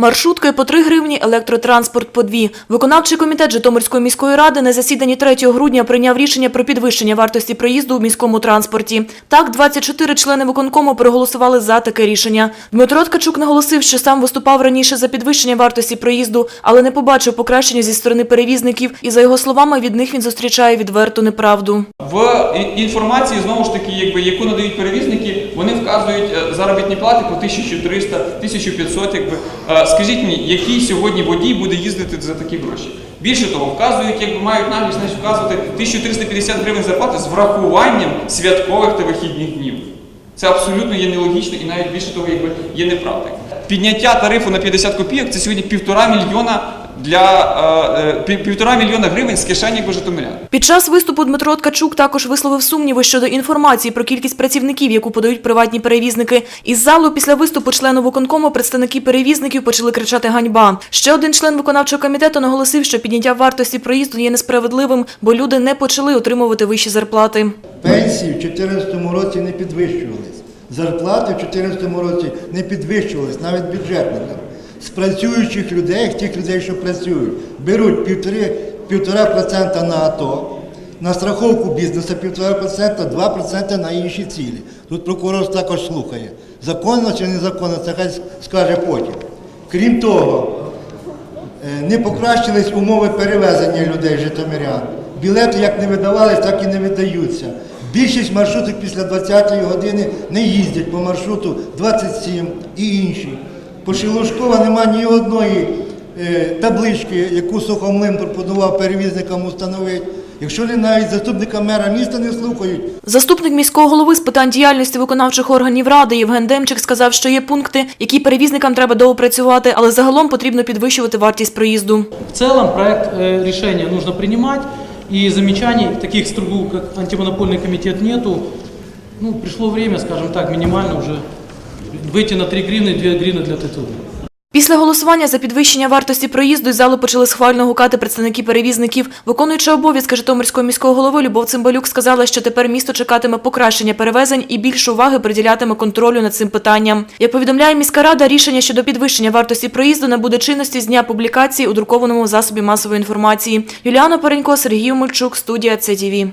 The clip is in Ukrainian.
Маршрутки по 3 гривні, електротранспорт по 2. Виконавчий комітет Житомирської міської ради на засіданні 3 грудня прийняв рішення про підвищення вартості проїзду у міському транспорті. Так, 24 члени виконкому проголосували за таке рішення. Дмитро Ткачук наголосив, що сам виступав раніше за підвищення вартості проїзду, але не побачив покращення зі сторони перевізників, і за його словами, від них він зустрічає відверту неправду. В інформації знову ж таки, якби яку надають перевізники, вони вказують е, заробітні плати по 1300, 1500, якби Е, скажіть мені, який сьогодні водій буде їздити за такі гроші? Більше того, вказують, якби мають наглість значить, вказувати 1350 гривень зарплати з врахуванням святкових та вихідних днів. Це абсолютно є нелогічно і навіть більше того, якби є неправда. Підняття тарифу на 50 копійок це сьогодні півтора мільйона для е, е, півтора мільйона гривень з кишені якби. Під час виступу Дмитро Ткачук також висловив сумніви щодо інформації про кількість працівників, яку подають приватні перевізники. Із залу після виступу члену виконкому представники перевізників почали кричати «ганьба». Ще один член виконавчого комітету наголосив, що підняття вартості проїзду є несправедливим, бо люди не почали отримувати вищі зарплати. Пенсії в 2014 році не підвищувались. Зарплати в 2014 році не підвищувались, навіть бюджетникам. З працюючих людей, тих людей, що працюють, беруть півтори, півтора процента на АТО, на страховку бізнесу півтора процента, 2% на інші цілі. Тут прокурор також слухає. Законно чи незаконно, це хай скаже потім. Крім того, Е, не покращились умови перевезення людей житомирян. Білети як не видавались, так і не видаються. Більшість маршруток після 20-ї години не їздять по маршруту 27 і інші. По Шилушкова нема ні одної е, таблички, яку Сухомлин пропонував перевізникам установити. Якщо не навіть заступника мера міста не слухають, Заступник міського голови з питань діяльності виконавчих органів ради Євген Демчик сказав, що є пункти, які перевізникам треба доопрацювати, але загалом потрібно підвищувати вартість проїзду. В целом проект э, решения нужно принимать, и замечаний таких строгу, как антимонопольный комитет, нету. Ну, пришло время, скажем так, минимально уже выйти на 3 гривны, 2 гривны для ТТУ. Після голосування за підвищення вартості проїзду із залу почали схвально гукати представники перевізників. Виконуюча обов'язки Житомирського міського голови Любов Цимбалюк сказала, що тепер місто чекатиме покращення перевезень і більше уваги приділятиме контролю над цим питанням. Як повідомляє міська рада, рішення щодо підвищення вартості проїзду набуде чинності з дня публікації у друкованому засобі масової інформації. Юліана Паренько, Сергій Мульчук, студія ЦТВ.